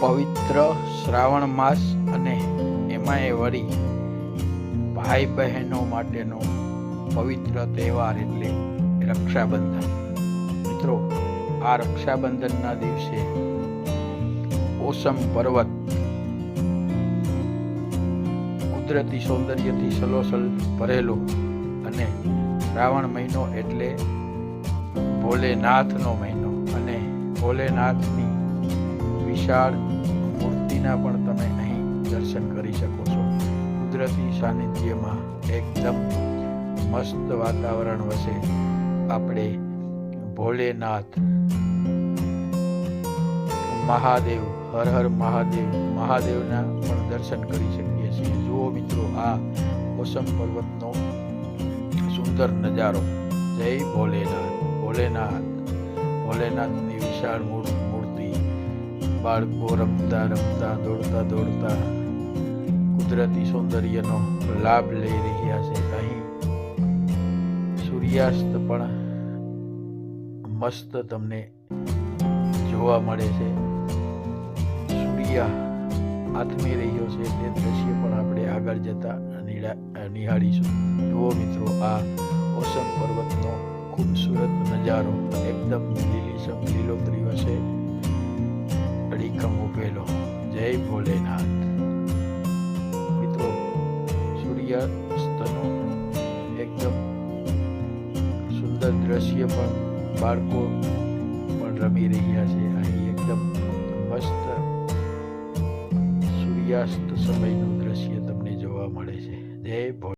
પવિત્ર શ્રાવણ માસ અને એમાંય વળી ભાઈ બહેનો માટેનો પવિત્ર તહેવાર એટલે રક્ષાબંધન. મિત્રો, આ રક્ષાબંધનના દિવસે ઓસમ પર્વત કુદરતી સૌંદર્યથી સલોસલ ભરેલો અને શ્રાવણ મહિનો એટલે ભોલેનાથનો મહિનો. અને ભોલેનાથની વિશાળ મૂર્તિના પણ તમે અહીં દર્શન કરી શકો છો. કુદરતી સાનિધ્યમાં એકદમ મસ્ત વાતાવરણ વસે. આપણે ભોલેનાથ, મહાદેવ, હર હર મહાદેવ, મહાદેવના પણ દર્શન કરી શકીએ છીએ. જુઓ મિત્રો, આ ઓસમ પર્વતનો સુંદર નજારો. જય ભોલેનાથ ભોલેનાથ, ભોલેનાથની વિશાળ મૂર- મૂર્તિ. બાળકો રમતા રમતા, દોડતા દોડતા કુદરતી સૌંદર્યનો લાભ લઈ રહ્યા છે. અહીં સૂર્યાસ્ત પણ મસ્ત તમને જોવા મળે છે. સૂર્ય આથમી રહ્યો છે. તે દ્રશ્ય પણ આપણે આગળ જતા નિહાળીશું. જુઓ મિત્રો, આ ઓસમ પર્વતનો ખૂબસૂરત નજારો એકદમ લીલીછમ લીલોતરી હશે. જય ભોલેનાથ. મિત્રો સૂર્યાસ્તનું એકદમ સુંદર દ્રશ્ય પણ બાળકો પણ રમી રહ્યા છે. અહીં એકદમ મસ્ત સૂર્યાસ્ત સમયનું દ્રશ્ય તમને જોવા મળે છે. જય ભોલે